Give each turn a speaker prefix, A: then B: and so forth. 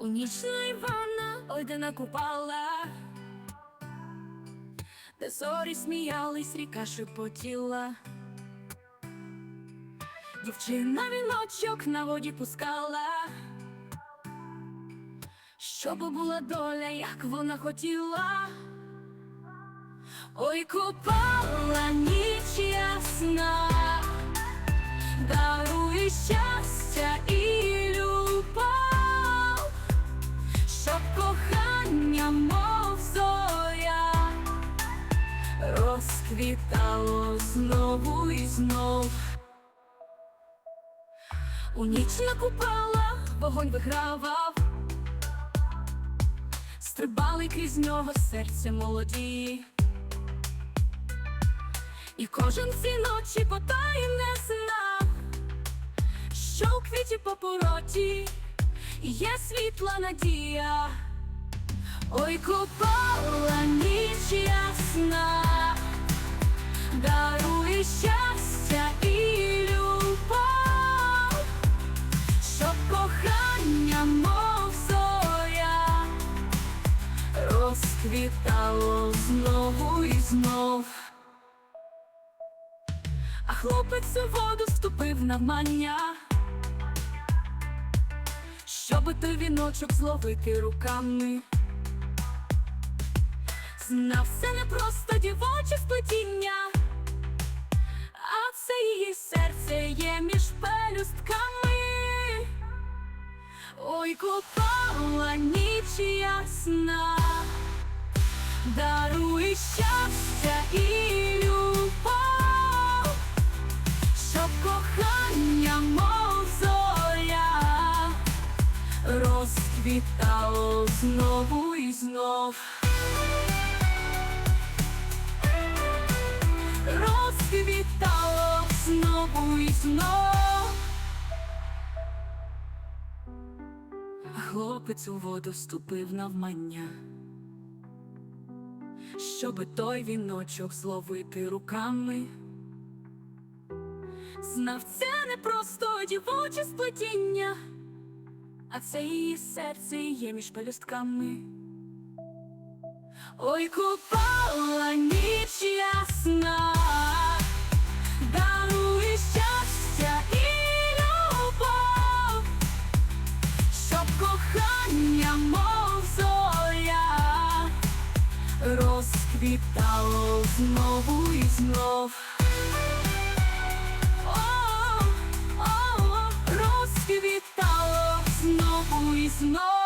A: У ніч на Івана Ойдена купала, де зорі сміялись, ріка шепотіла. Дівчина віночок на воді пускала, щоб була доля, як вона хотіла. Ой, купала ніч ясна, розквітало знову і знов. У ніч накупала, вогонь вигравав, стрибали крізь нього серця молоді. І кожен ці ночі потайне знав, що у квіті по пороті є світла надія. Ой, купала ніч ясна, розквітало знову і знов. А хлопець у воду вступив навмання, Щоби той віночок зловити руками. Знав це не просто дівоче сплетіння, а це її серце є між пелюстками. Ой, купала ніч щастя і любов, щоб кохання, мов зоря, розквітало знову і знов. Розквітало знову і знов. Хлопець у воду ступив навмання, щоби той віночок зловити руками. Знав, це не просто дівоче сплетіння, а це її серце є між пелюстками. Ой, купала ніч ясна, розквітало знову і знов. О, розквітало знову і знов.